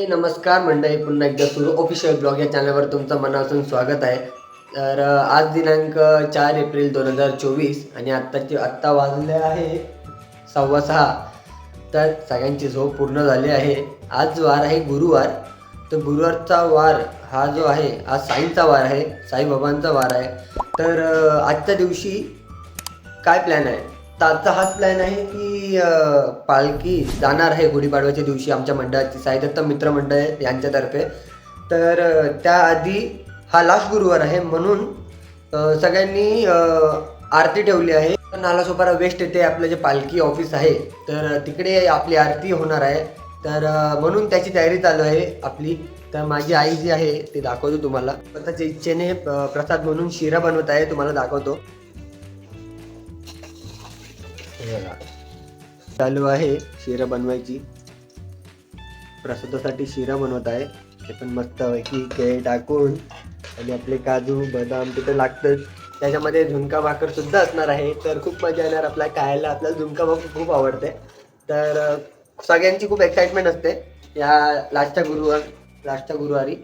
हे नमस्कार. मंडळी पुन्हा एकदा सुरू ऑफिशियल ब्लॉग या चॅनलवर तुमचं मनापासून स्वागत आहे. तर आज दिनांक चार एप्रिल दोन हजार चोवीस आणि आत्ताचे आत्ता वाजले आहे सव्वा सहा. तर सगळ्यांची झोप पूर्ण झाली आहे. आज वार आहे गुरुवार. तर गुरुवारचा वार हा जो आहे आज साईंचा वार आहे साईबाबांचा वार आहे. तर आजच्या दिवशी काय प्लॅन आहे? आजचा हाच प्लॅन आहे की पालखी जाणार आहे गुढीपाडव्याच्या दिवशी आमच्या मंडळाची. साईदत्त मित्र मंडळ यांच्यातर्फे. तर त्याआधी हा लास्ट गुरुवार आहे म्हणून सगळ्यांनी आरती ठेवली आहे. नालासोपारा वेस्ट येथे आपलं जे पालखी ऑफिस आहे तर तिकडे आपली आरती होणार आहे. तर म्हणून त्याची तयारी चालू आहे आपली. तर माझी आई जी आहे ती दाखवतो तुम्हाला. स्वतःच्या इच्छेने प्रसाद म्हणून शिरा बनवत आहे तुम्हाला दाखवतो. बघा. चालू आहे शिरा बनवायची. प्रसादासाठी शिरा बनवत आहे. ते पण मस्त पैकी टाकून आणि आपले काजू बदाम तिथे लागतंच त्याच्यामध्ये झुणका भाकर सुद्धा असणार आहे. तर खूप मजा येणार आपल्या खायला. आपल्याला झुणका भाकर खूप आवडते. तर सगळ्यांची खूप एक्साइटमेंट असते. या लास्टच्या गुरुवार लास्टच्या गुरुवारी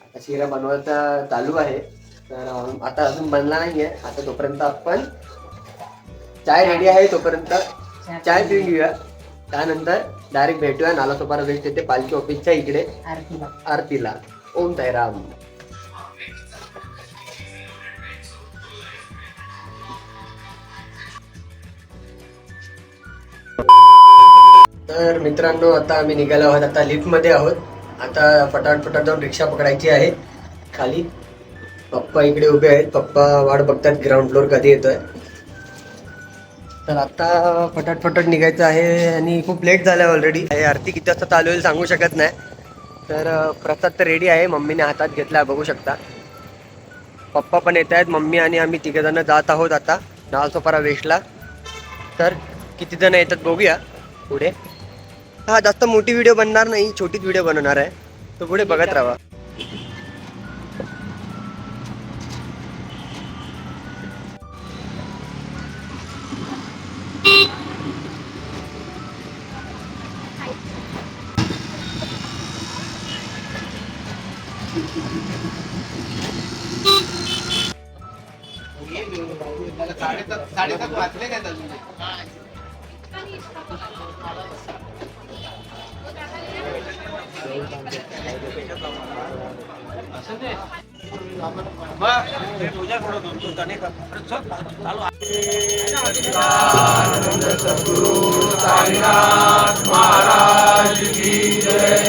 आता शिरा बनवायचा चालू आहे. तर आता अजून बनला नाहीये. आता तोपर्यंत आपण चाय रेडी आहे तोपर्यंत चाय पिऊन घेऊया त्यानंतर डायरेक्ट भेटूया नालासोपारा वेस्ट येते पालखी ऑफिसच्या इकडे. आरतीला. आरतीला. ओम साईराम तर मित्रांनो आता आम्ही निघालो आहोत. आता लिफ्टमध्ये आहोत. आता फटाफट फटाफट जाऊन रिक्षा पकडायची आहे. खाली पप्पा इकडे उभे आहेत. पप्पा वाट बघतात. ग्राउंड फ्लोअर कधी येतोय. तर आता फटाट फटाट निघायचं आहे आणि खूप लेट झालं आहे ऑलरेडी आरती किती वाजता चालू होईल सांगू शकत नाही. तर प्रसाद तर रेडी आहे. मम्मीने हातात घेतला बघू शकता. पप्पा पण येत आहेत मम्मी आणि आम्ही तिघंजणं जण जात आहोत आता नालसोपारा वेस्टला तर किती जण येतात बघूया पुढे. हा जास्त मोठी व्हिडिओ बनणार नाही छोटीच व्हिडिओ बनवणार आहे. तो पुढे बघत राहा. साडेसात वाचले काय अजून. सद्गुरु साईनाथ महाराज की जय.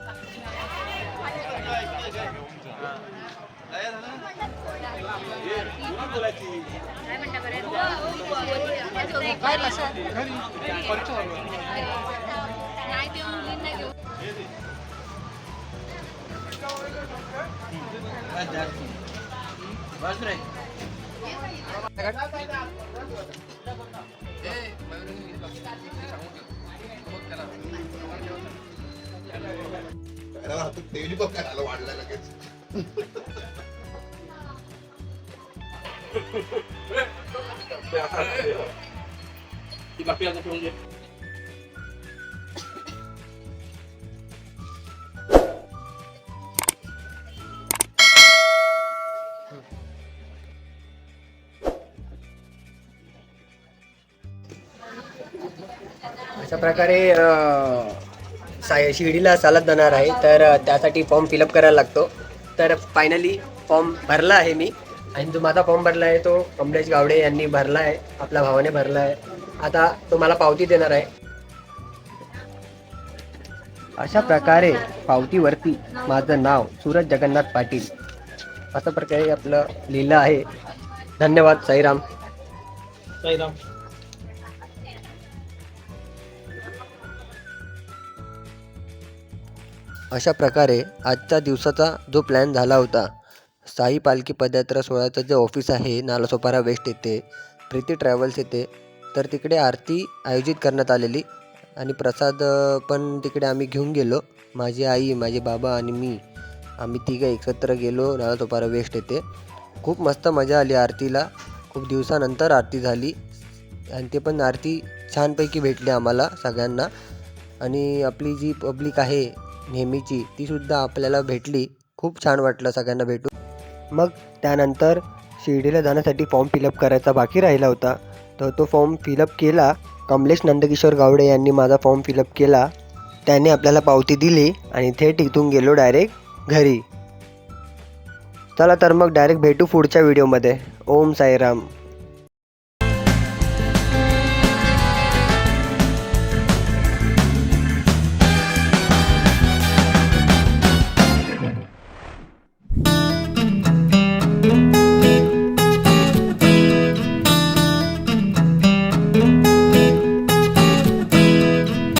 तेली बघ करायला वाढलं लगेच ती बाकी आता ठेवून घे अशा प्रकारे साय शिर्डीला चालत जाणार आहे. तर त्यासाठी फॉर्म फिलअप करायला लागतो. तर फायनली फॉर्म भरला आहे मी. आणि जो माझा फॉर्म भरला आहे तो कमलेश गावडे यांनी भरला आहे. आपल्या भावाने भरला आहे. आता तो मला पावती देणार आहे. अशा प्रकारे पावतीवरती माझं नाव सूरज जगन्नाथ पाटील. अशा प्रकारे आपलं लिहिलं आहे. धन्यवाद साईराम. साईराम. अशा प्रकारे आजच्या दिवसाचा जो प्लॅन झाला होता साई पालखी पदयात्रा सोहळ्याचं जे ऑफिस आहे नालासोपारा वेस्ट येथे प्रीती ट्रॅव्हल्स येथे तर तिकडे आरती आयोजित करण्यात आलेली आणि प्रसाद पण तिकडे आम्ही घेऊन गेलो. माझी आई माझे बाबा आणि मी आम्ही तिघं एकत्र गेलो. नालासोपारा वेस्ट येते. खूप मस्त मजा आली आरतीला. खूप दिवसानंतर आरती झाली. आणि ते पण आरती छानपैकी भेटली आम्हाला सगळ्यांना. आणि आपली जी पब्लिक आहे नेहमीची तीसुद्धा आपल्याला भेटली. खूप छान वाटलं सगळ्यांना भेटून. मग त्यानंतर शिर्डीला जाण्यासाठी फॉर्म फिलअप करायचा बाकी राहिला होता. तर तो फॉर्म फिलअप केला. कमलेश नंदकिशोर गावडे यांनी माझा फॉर्म फिलअप केला. त्याने आपल्याला पावती दिली आणि थेट इथून गेलो डायरेक्ट घरी. चला तर मग डायरेक्ट भेटू पुढच्या व्हिडिओमध्ये ओम साईराम.